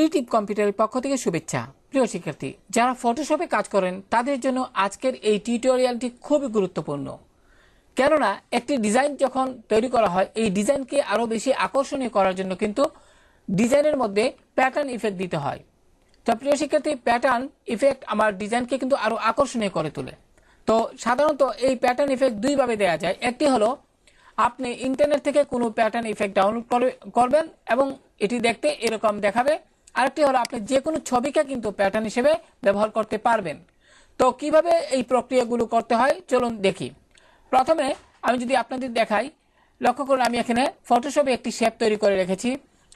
Creative কম্পিউটারের পক্ষ থেকে শুভেচ্ছা। প্রিয় শিক্ষার্থী, যারা ফটোশপে কাজ করেন, তাদের জন্য আজকের এই টিউটোরিয়ালটি খুবই গুরুত্বপূর্ণ। কেননা, একটি ডিজাইন যখন তৈরি করা হয়, এই ডিজাইনকে আরও বেশি আকর্ষণীয় করার জন্য কিন্তু ডিজাইনের মধ্যে প্যাটার্ন ইফেক্ট দিতে হয়। তো প্রিয় শিক্ষার্থী প্যাটার্ন ইফেক্ট আমার ডিজাইনকে কিন্তু আরও আকর্ষণীয় করে তোলে। তো সাধারণত এই প্যাটার্ন ইফেক্ট দুইভাবে দেওয়া যায়। একটি হলো, আপনি ইন্টারনেট থেকে কোনো প্যাটার্ন ইফেক্ট ডাউনলোড করবেন এবং এটি দেখতে এরকম দেখাবে। আরেকটি হলো, আপনি যে কোনো ছবিকে কিন্তু প্যাটার্ন হিসেবে ব্যবহার করতে পারবেন। তো কীভাবে এই প্রক্রিয়াগুলো করতে হয়? চলুন দেখি। প্রথমে আমি যদি আপনাদের দেখাই, লক্ষ্য করুন, আমি এখানে ফটোশপে একটি শেপ তৈরি করে রেখেছি।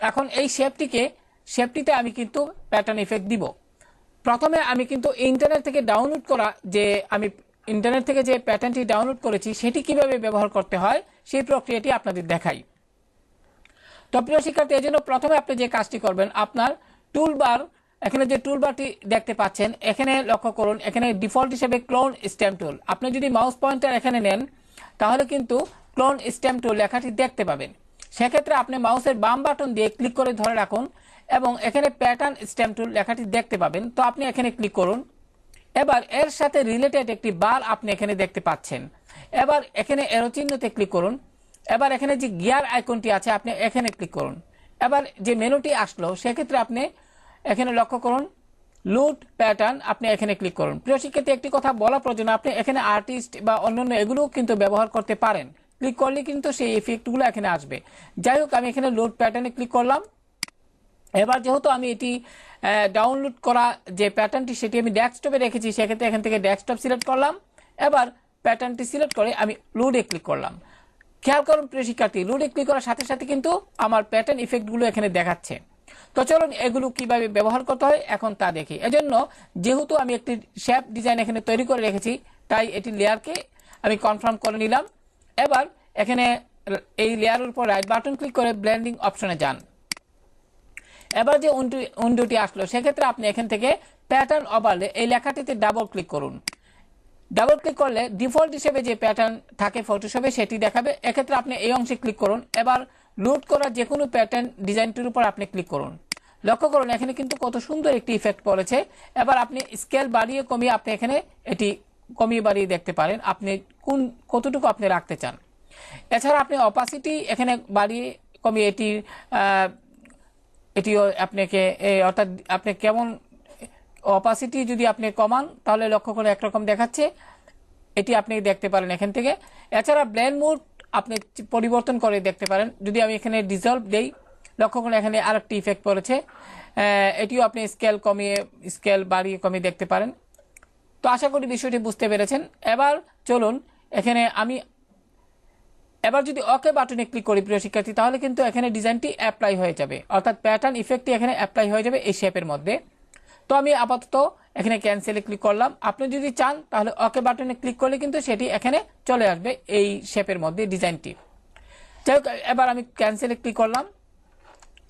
এখন এই শেপটিকে শেপটিতে আমি কিন্তু প্যাটার্ন ইফেক্ট দিব। প্রথমে আমি কিন্তু ইন্টারনেট থেকে ডাউনলোড করা যে, আমি ইন্টারনেট থেকে যে প্যাটার্নটি ডাউনলোড করেছি, সেটি কীভাবে ব্যবহার করতে হয়, সেই প্রক্রিয়াটি আপনাদের দেখাই। তো প্রিয় শিক্ষার্থী এই জন্য প্রথমে আপনি যে কাজটি করবেন, আপনার টুলবার এখানে যে টুলবারটি দেখতে পাচ্ছেন, এখানে লক্ষ্য করুন, এখানে ডিফল্ট হিসেবে ক্লোন স্ট্যাম্প টুল আপনি যদি মাউস পয়েন্টার এখানে নেন, তাহলে কিন্তু ক্লোন স্ট্যাম্প টুল লেখাটি দেখতে পাবেন। সেক্ষেত্রে আপনি মাউসের বাম বাটন দিয়ে ক্লিক করে ধরে রাখুন এবং এখানে প্যাটার্ন স্ট্যাম্প টুল লেখাটি দেখতে পাবেন। তো আপনি এখানে ক্লিক করুন। এবার এর সাথে রিলেটেড একটি বার আপনি এখানে দেখতে পাচ্ছেন। এবার এখানে এরো চিহ্নতে ক্লিক করুন। এবার এখানে যে গিয়ার আইকনটি আছে, আপনি এখানে ক্লিক করুন। এবার যে মেনুটি আসলো, সেক্ষেত্রে আপনি এখানে লক্ষ্য করুন লুট প্যাটার্ন আপনি এখানে ক্লিক করুন। প্রিয় শিক্ষার্থী, একটি কথা বলা প্রয়োজন, আপনি এখানে আর্টিস্ট বা অন্যান্য এগুলো কিন্তু ব্যবহার করতে পারেন। ক্লিক করলে কিন্তু সেই ইফেক্টগুলো এখানে আসবে। যাই হোক, আমি এখানে লোড প্যাটার্নে ক্লিক করলাম। এবার যেহেতু আমি এটি ডাউনলোড করা যে প্যাটার্নটি সেটি আমি ডেস্কটপে রেখেছি, সেক্ষেত্রে এখান থেকে ডেস্কটপ সিলেক্ট করলাম। এবার প্যাটার্নটি সিলেক্ট করে আমি লোডে ক্লিক করলাম। খেয়াল করুন, প্রিয় শিক্ষার্থী লোডে ক্লিক করার সাথে সাথে কিন্তু আমার প্যাটার্ন ইফেক্টগুলো এখানে দেখাচ্ছে। তো চলুন এগুলো কীভাবে ব্যবহার করতে হয় এখন তা দেখি। এজন্য যেহেতু আমি একটি শেপ ডিজাইন এখানে তৈরি করে রেখেছি, তাই এটি লেয়ারকে আমি কনফার্ম করে নিলাম। এবার এখানে এই লেয়ারের উপর রাইট বাটন ক্লিক করে ব্লেন্ডিং অপশনে যান। এবার যে উইন্ডোটি আসলো, সেক্ষেত্রে আপনি এখান থেকে প্যাটার্ন ওভারলে এই লেখাটিতে ডাবল ক্লিক করুন। ডাবল ক্লিক করলে ডিফল্ট হিসেবে যে প্যাটার্ন থাকে ফটোশপে সেটি দেখাবে। এক্ষেত্রে আপনি এই অংশে ক্লিক করুন। এবার লোড করা যে কোনো প্যাটার্ন ডিজাইনটির উপর আপনি ক্লিক করুন। লক্ষ্য করুন, এখানে কিন্তু কত সুন্দর একটি ইফেক্ট পড়েছে। এবার আপনি স্কেল বাড়িয়ে কমিয়ে আপনি এখানে এটি কমিয়ে বাড়িয়ে দেখতে পারেন, আপনি কোন, কতটুকু আপনি রাখতে চান। এছাড়া আপনি অপাসিটি এখানে বাড়িয়ে কমিয়ে এটি এটিও আপনাকে অর্থাৎ আপনি কেমন অপাসিটি যদি আপনি কমান, তাহলে লক্ষ্য করে একরকম দেখাচ্ছে। এটি আপনি দেখতে পারেন এখান থেকে। এছাড়া ব্ল্যান্ড মুড আপনি পরিবর্তন করে দেখতে পারেন। যদি আমি এখানে ডিজলভ দেই, লক্ষ্য করে এখানে আরেকটি ইফেক্ট পড়েছে। এটিও আপনি স্কেল কমিয়ে স্কেল বাড়িয়ে কমিয়ে দেখতে পারেন। তো আশা করি বিষয়টি বুঝতে পেরেছেন। এবার চলুন, এখানে আমি এবার যদি ওকে বাটনে ক্লিক করি, প্রিয় শিক্ষার্থী, তাহলে কিন্তু এখানে ডিজাইনটি অ্যাপ্লাই হয়ে যাবে। অর্থাৎ প্যাটার্ন ইফেক্টটি এখানে অ্যাপ্লাই হয়ে যাবে এই শেপের মধ্যে। তো আমি আপাতত এখানে ক্যান্সেলে ক্লিক করলাম। আপনি যদি চান, তাহলে ওকে বাটনে ক্লিক করলে কিন্তু সেটি এখানে চলে আসবে এই শেপের মধ্যে ডিজাইনটি যাই হোক, এবার আমি ক্যান্সেলে ক্লিক করলাম।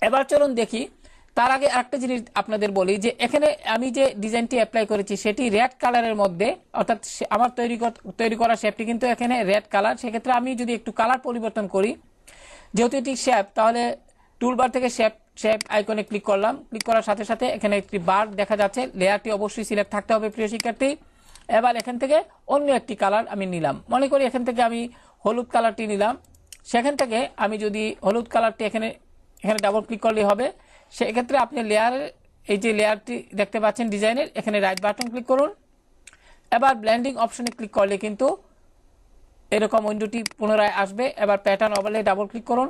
এবার চলুন দেখি, তার আগে আরেকটা জিনিস আপনাদের বলি যে, এখানে আমি যে ডিজাইনটি অ্যাপ্লাই করেছি, সেটি রেড কালারের মধ্যে, অর্থাৎ আমার তৈরি তৈরি করা শেপটি কিন্তু এখানে রেড কালার সেক্ষেত্রে আমি যদি একটু কালার পরিবর্তন করি, যেহেতু এটি শেপ তাহলে টুলবার থেকে শেপ শেপ আইকনে ক্লিক করলাম। ক্লিক করার সাথে সাথে এখানে একটি বার দেখা যাচ্ছে। লেয়ারটি অবশ্যই সিলেক্ট থাকতে হবে, প্রিয় শিক্ষার্থী। এবার এখান থেকে অন্য একটি কালার আমি নিলাম। মনে করি এখান থেকে আমি হলুদ কালারটি নিলাম। সেখান থেকে আমি যদি হলুদ কালারটি এখানে এখানে ডাবল ক্লিক করলে হবে। সেক্ষেত্রে আপনি লেয়ারের এই যে লেয়ারটি দেখতে পাচ্ছেন ডিজাইনের এখানে রাইট বাটন ক্লিক করুন। এবার ব্ল্যান্ডিং অপশনে ক্লিক করলে কিন্তু এরকম উইন্ডোটি পুনরায় আসবে। এবার প্যাটার্ন ওভারলে ডাবল ক্লিক করুন।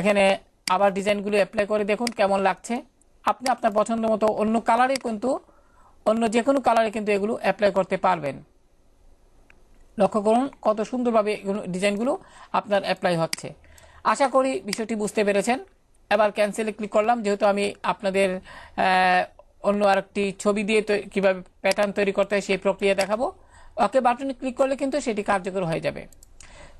এখানে আবার ডিজাইনগুলো অ্যাপ্লাই করে দেখুন কেমন লাগছে। আপনি আপনার পছন্দ মতো অন্য কালারে কিন্তু, অন্য যে কোনো কালারে কিন্তু এগুলো অ্যাপ্লাই করতে পারবেন। লক্ষ্য করুন কত সুন্দরভাবে ডিজাইনগুলো আপনার অ্যাপ্লাই হচ্ছে। আশা করি বিষয়টি বুঝতে পেরেছেন। এবার ক্যান্সেলে ক্লিক করলাম, যেহেতু আমি আপনাদের অন্য আরেকটি ছবি দিয়ে কীভাবে প্যাটার্ন তৈরি করতে হয় সেই প্রক্রিয়া দেখাবো। ওকে বাটনে ক্লিক করলে কিন্তু সেটি কার্যকর হয়ে যাবে।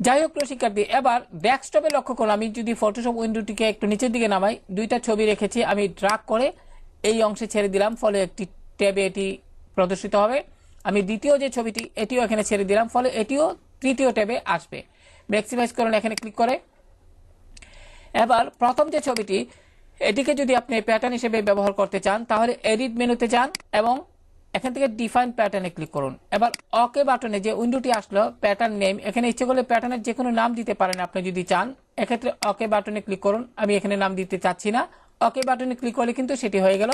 যাই হোক শিক্ষার্থী, এবার ডেস্কটপে লক্ষ্য করুন আমি যদি ফটোশপ উইন্ডোটিকে একটু নিচের দিকে নামাই, দুইটা ছবি রেখেছি, আমি ড্রাগ করে এই অংশে ছেড়ে দিলাম, ফলে একটি ট্যাবে এটি প্রদর্শিত হবে। আমি দ্বিতীয় যে ছবিটি, এটিও এখানে ছেড়ে দিলাম, ফলে এটিও তৃতীয় ট্যাবে আসবে। ম্যাক্সিমাইজ করুন, এখানে ক্লিক করে। এবার প্রথম যে ছবিটি, এটিকে যদি আপনি প্যাটার্ন হিসেবে ব্যবহার করতে চান, তাহলে এডিট মেনুতে যান এবং এখান থেকে ডিফাইন প্যাটার্নে ক্লিক করুন। এবার ওকে বাটনে যে উইন্ডোটি আসলো প্যাটার্ন নেম এখানে ইচ্ছে করলে প্যাটার্নের যে কোনো নাম দিতে পারেন আপনি যদি চান। এক্ষেত্রে ওকে বাটনে ক্লিক করুন। আমি এখানে নাম দিতে চাচ্ছি না। ওকে বাটনে ক্লিক করলে কিন্তু সেটি হয়ে গেল।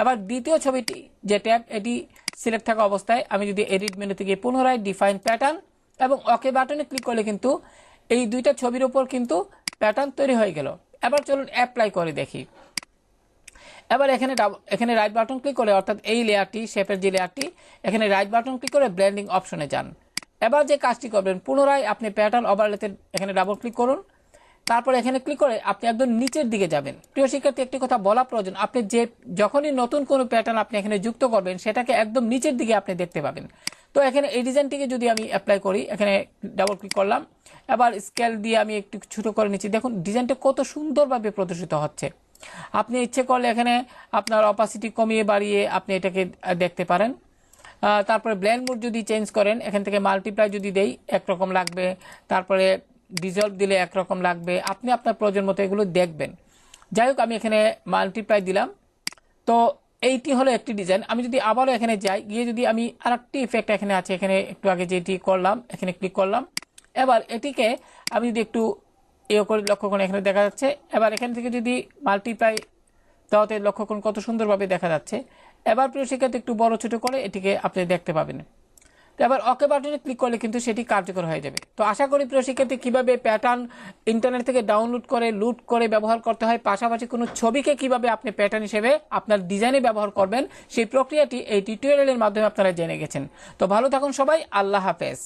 এবার দ্বিতীয় ছবিটি, যে ট্যাব, এটি সিলেক্ট থাকা অবস্থায় আমি যদি এডিট মেনু থেকে পুনরায় ডিফাইন প্যাটার্ন এবং ওকে বাটনে ক্লিক করলে কিন্তু এই দুইটা ছবির উপর কিন্তু প্যাটার্ন তৈরি হয়ে গেল। এবার চলুন অ্যাপ্লাই করে দেখি। এবার এখানে এখানে রাইট বাটন ক্লিক করে অর্থাৎ এই লেয়ারটি শেপের যে লেয়ারটি, এখানে রাইট বাটন ক্লিক করে ব্লেন্ডিং অপশনে যান। এবার যে কাজটি করবেন, পুনরায় আপনি প্যাটার্ন ওভারলেতে এখানে ডাবল ক্লিক করুন। তারপর এখানে ক্লিক করে আপনি একদম নিচের দিকে যাবেন। প্রিয় শিক্ষার্থী, একটি কথা বলা প্রয়োজন, আপনি যে, যখনই নতুন কোনো প্যাটার্ন আপনি এখানে যুক্ত করবেন, সেটাকে একদম নিচের দিকে আপনি দেখতে পাবেন। তো এখানে এই ডিজাইনটিকে যদি আমি অ্যাপ্লাই করি, এখানে ডাবল ক্লিক করলাম। এবার স্কেল দিয়ে আমি একটু ছোট করে নিচ্ছি। দেখুন ডিজাইনটা কত সুন্দরভাবে প্রদর্শিত হচ্ছে। আপনি ইচ্ছে করলে এখানে আপনার অপাসিটি কমিয়ে বাড়িয়ে আপনি এটাকে দেখতে পারেন। তারপরে ব্ল্যান্ড মোড যদি চেঞ্জ করেন, এখান থেকে মাল্টিপ্লাই যদি দেই, একরকম লাগবে। তারপরে ডিজলভ দিলে একরকম লাগবে। আপনি আপনার প্রয়োজন মতো এগুলো দেখবেন। যাই হোক, আমি এখানে মাল্টিপ্লাই দিলাম। তো এইটি হলো একটি ডিজাইন আমি যদি আবারও এখানে যাই, গিয়ে যদি আমি আরেকটি ইফেক্ট এখানে আছে, এখানে একটু আগে যেটি করলাম, এখানে ক্লিক করলাম। এবার এটিকে আমি যদি একটু ইয়ে করে লক্ষ্য এখানে দেখা যাচ্ছে। এবার এখান থেকে যদি মাল্টিপ্লাই তাহলে লক্ষ্য করুন কত সুন্দরভাবে দেখা যাচ্ছে। এবার প্রিয় শিক্ষার্থী, একটু বড় ছোট করে এটিকে আপনি দেখতে পাবেন। তো এবার ওকে বাটনে ক্লিক করলে কিন্তু সেটি কার্যকর হয়ে যাবে। তো আশা করি প্রিয় শিক্ষার্থী, কীভাবে প্যাটার্ন ইন্টারনেট থেকে ডাউনলোড করে লুট করে ব্যবহার করতে হয়, পাশাপাশি কোনো ছবিকে কীভাবে আপনি প্যাটার্ন হিসেবে আপনার ডিজাইনে ব্যবহার করবেন, সেই প্রক্রিয়াটি এই টিউটোরিয়ালের মাধ্যমে আপনারা জেনে গেছেন। তো ভালো থাকুন সবাই, আল্লাহ হাফেজ।